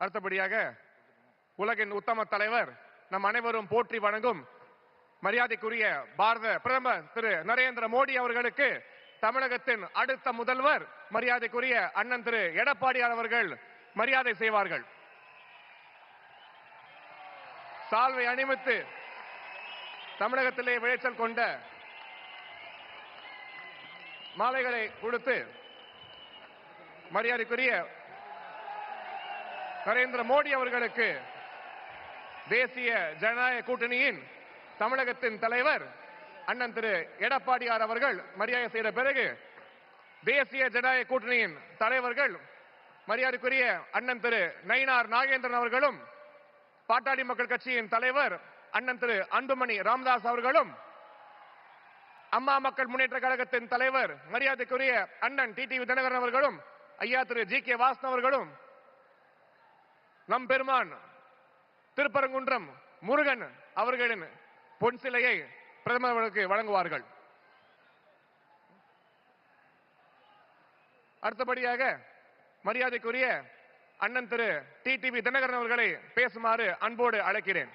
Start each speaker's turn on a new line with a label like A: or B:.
A: அடுத்தபடியாக உலகின் உத்தம தலைவர் நம் அனைவரும் போற்றி வணங்கும் மரியாதைக்குரிய பாரத பிரதமர் திரு நரேந்திர மோடி அவர்களுக்கு தமிழகத்தின் அடுத்த முதல்வர் மரியாதைக்குரிய அண்ணன் திரு எடப்பாடியார் அவர்கள் மரியாதை செய்வார்கள். சால்வை அணிவித்து தமிழகத்திலே விளைச்சல் கொண்ட மாலைகளை கொடுத்து மரியாதைக்குரிய நரேந்திர மோடி அவர்களுக்கு தேசிய ஜனநாயக கூட்டணியின் தமிழகத்தின் தலைவர் அண்ணன் திரு எடப்பாடியார் அவர்கள் மரியாதை செய்த பிறகு தேசிய ஜனநாயக கூட்டணியின் தலைவர்கள் மரியாதைக்குரிய அண்ணன் திரு நயினார் நாகேந்திரன் அவர்களும் பாட்டாளி மக்கள் கட்சியின் தலைவர் அண்ணன் திரு அன்புமணி ராமதாஸ் அவர்களும் அம்மா மக்கள் முன்னேற்ற கழகத்தின் தலைவர் மரியாதைக்குரிய அண்ணன் டிடிவி தினகரன் அவர்களும் ஐயா திரு. ஜி. கே. வாசன் அவர்களும் நம் பெருமான் திருப்பரங்குன்றம் முருகன் அவர்களின் பொன் சிலையை பிரதமர் அவர்களுக்கு வழங்குவார்கள். அடுத்தபடியாக மரியாதைக்குரிய அண்ணன் திரு. டி. டிவி தினகரன் அவர்களை பேசுமாறு அன்போடு அழைக்கிறேன்.